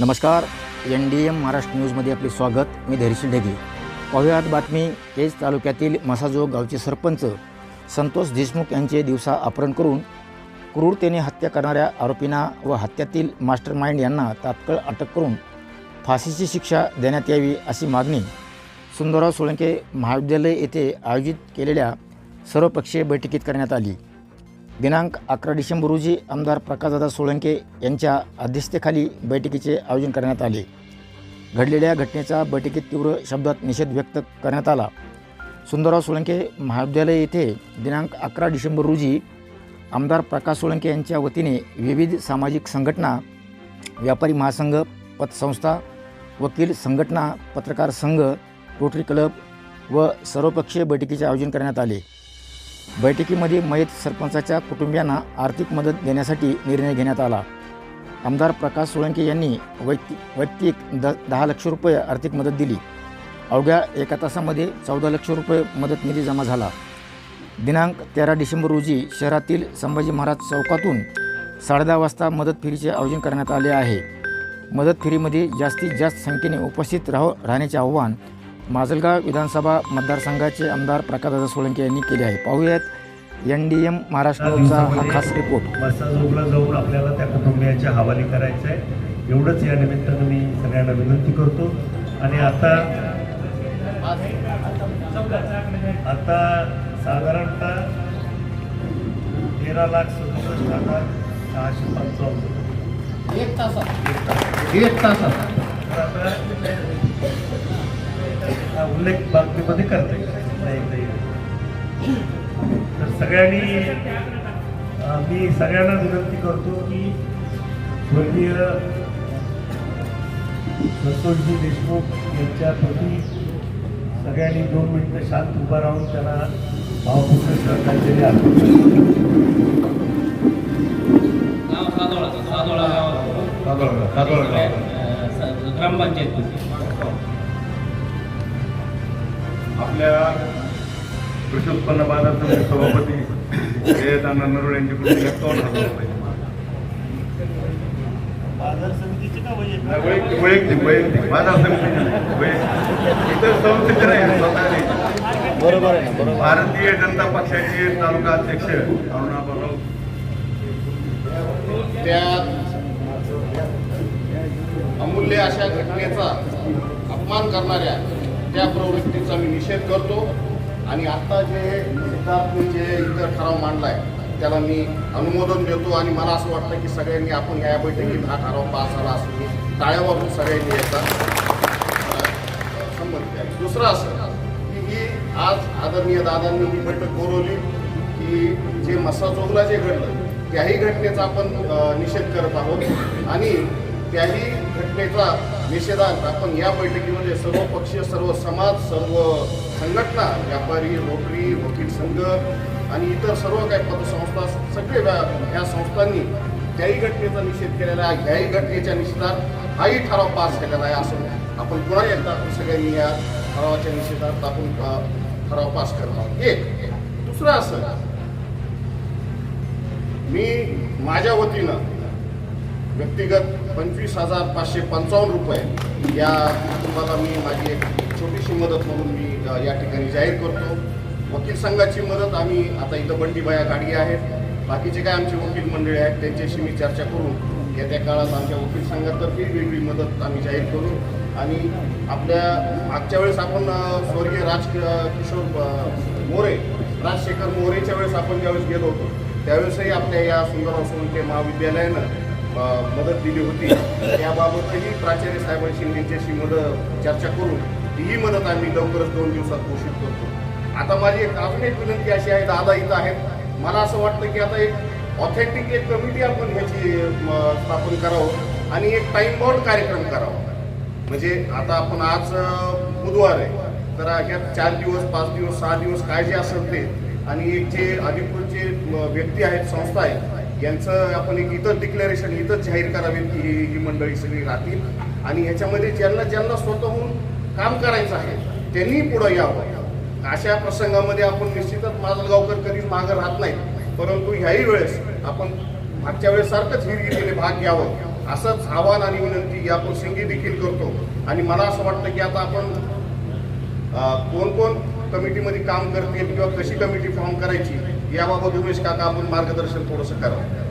नमस्कार N D M Maharashtra न्यूजमध्ये आपले स्वागत. मी धैर्यशील ढेगे पाहुयात बातमी केज तालुक्यातील मसाजोग गावचे सरपंच संतोष देशमुख यांचे दिवसा अपहरण करून क्रूरतेने हत्या करणाऱ्या आरोपींना व हत्यातील मास्टर माइंड यांना तात्काळ अटक करून फाशीची शिक्षा देण्यात यावी अशी मागणी सुंदरराव सोळंके महाविद्यालय येथे आयोजित केलेल्या सर्वपक्षीय बैठकीत करण्यात आली. दिनांक अकरा डिसेंबर रोजी आमदार प्रकाशदादा सोळंके यांच्या अध्यक्षतेखाली बैठकीचे आयोजन करण्यात आले. घडलेल्या घटनेचा बैठकीत तीव्र शब्दात निषेध व्यक्त करण्यात आला. सुंदरराव सोळंके महाविद्यालय येथे दिनांक अकरा डिसेंबर रोजी आमदार प्रकाश सोळंके यांच्या वतीने विविध सामाजिक संघटना व्यापारी महासंघ पतसंस्था वकील संघटना पत्रकार संघ रोटरी क्लब व सर्वपक्षीय बैठकीचे आयोजन करण्यात आले. बैठकीमध्ये मयत सरपंचाच्या कुटुंबियांना आर्थिक मदत देण्यासाठी निर्णय घेण्यात आला. आमदार प्रकाश सोळंके यांनी वैयक्तिक वैयक्तिक द दहा लक्ष रुपये आर्थिक मदत दिली. अवघ्या एका तासामध्ये चौदा लक्ष रुपये मदत निधी जमा झाला. दिनांक तेरा डिसेंबर रोजी शहरातील संभाजी महाराज चौकातून साडेदहा वाजता मदत फेरीचे आयोजन करण्यात आले आहे. मदत फेरीमध्ये जास्तीत जास्त संख्येने उपस्थित राह राहण्याचे आव्हान माजलगाव विधानसभा मतदारसंघाचे आमदार प्रकाशदादा सोळंके यांनी केले आहे. पाहूयात एन डी एम महाराष्ट्र न्यूजचा हा खास रिपोर्ट मसाजोगला जाऊन आपल्याला त्या कुटुंबियाच्या हवाली करायचं आहे एवढंच या निमित्तानं मी सगळ्यांना विनंती करतो. आणि आता आता साधारणतः तेरा लाख सदुसष्ट हजार सहाशे पंचावन्न. एक तासात. एक तासात. तर आता उल्लेख बातमीमध्ये करता. येईल. तर सगळ्यांनी मी सगळ्यांना विनंती करतो की स्वर्गीय संतोषजी देशमुख यांच्या प्रती सगळ्यांनी दोन मिनिटं शांत उभा राहून त्यांना भावपूर्ण श्रद्धांजली अर्पण ग्रामपंचायत. आपल्या कृषी उत्पन्न बाजार समिती सभापती जयदाना नरोड यांच्याकडून एकावन्न हजार रुपये बाजार समितीचे का वैयक्तिक? नाही, वैयक्तिक वैयक्तिक वैयक्तिक बाजार समितीचे नाही. वैयक्तिक. इतर संस्थेचे नाही स्वतःचे बरोबर आहे भारतीय जनता पक्षाचे तालुका अध्यक्ष अरुणाबाराव त्या अमूल्य अशा घटनेचा अपमान करणाऱ्या त्या प्रवृत्तीचा मी निषेध करतो. आणि आता जे सिद्धार्थने जे इतर ठराव मांडला आहे त्याला मी अनुमोदन देतो. आणि मला असं वाटतं की सगळ्यांनी आपण या बैठकीत हा ठराव पास झाला असं टाळ्यावरून टाळ्या सगळ्यांनी याचा अं, आहे दुसरं असं की ही आज आदरणीय दादांनी ही बैठक बोलवली की जे मसाजोगला जे घडलं त्याही घटनेचा आपण निषेध करत आहोत. आणि त्याही घटनेचा निषेधार्थ आपण या बैठकीमध्ये सर्व पक्षीय सर्व समाज सर्व संघटना व्यापारी रोटरी वकील संघ आणि इतर सर्व काही पतसंस्था सगळे ह्या संस्थांनी त्याही घटनेचा निषेध केलेला आहे. ह्याही घटनेच्या निषेधात हाही ठराव पास केलेला आहे असं आपण पुन्हा एकदा सगळ्यांनी या ठरावाच्या निषेधात आपण ठराव पास करणार आहोत. एक दुसरं असं मी माझ्या वतीनं व्यक्तिगत पंचवीस हजार पाचशे पंचावन्न रुपये. या कुटुंबाला मी माझी एक छोटीशी मदत म्हणून मी या ठिकाणी जाहीर करतो. वकील संघाची मदत आम्ही आता इथं बंडीबाया गाडी आहेत. बाकीचे काय आमचे वकील मंडळी आहेत त्यांच्याशी मी चर्चा करून येत्या काळात आमच्या वकील संघातर्फे वेगळी मदत आम्ही जाहीर करू. आणि आपल्या मागच्या वेळेस आपण स्वर्गीय राज किशोर मोरे राजशेखर मोरेच्या वेळेस आपण ज्यावेळेस गेलो होतो त्यावेळेसही आपल्या या सुंदर सोनके महाविद्यालयानं मदत दिली होती. त्याबाबतही प्राचार्य साहेबांशी त्यांच्याशी मदत चर्चा करून ही मदत आम्ही लवकरच दोन दिवसात घोषित करतो. आता माझी एक अजून एक विनंती अशी आहे दादा इथं आहेत. मला असं वाटतं की आता एक ऑथेंटिक एक कमिटी आपण ह्याची स्थापन करावं आणि एक टाइम बाउंड कार्यक्रम करावा. म्हणजे आता आपण आज बुधवार आहे. तर ह्यात चार दिवस पाच दिवस सहा दिवस काय जे असेल ते. आणि एक जे अधिकृत जे व्यक्ती आहेत संस्था आहेत यांचं आपण एक इथं डिक्लेरेशन इथंच जाहीर करावे की ही मंडळी सगळी राहतील. आणि ह्याच्यामध्ये ज्यांना ज्यांना स्वतःहून काम करायचं आहे त्यांनी पुढं यावं. अशा प्रसंगामध्ये आपण निश्चितच माजलगावकर कधीच मागं राहत नाही. परंतु ह्याही वेळेस आपण मागच्या वेळेस सारखंच हिरगिरीने भाग घ्यावं. असंच आव्हान आणि विनंती या प्रसंगी देखील करतो. आणि मला असं वाटतं की आता आपण कोण कोण कमिटीमध्ये काम करतील किंवा कशी कमिटी फॉर्म करायची याबाबत उमेश काका आपण मार्गदर्शन थोडंसं करावं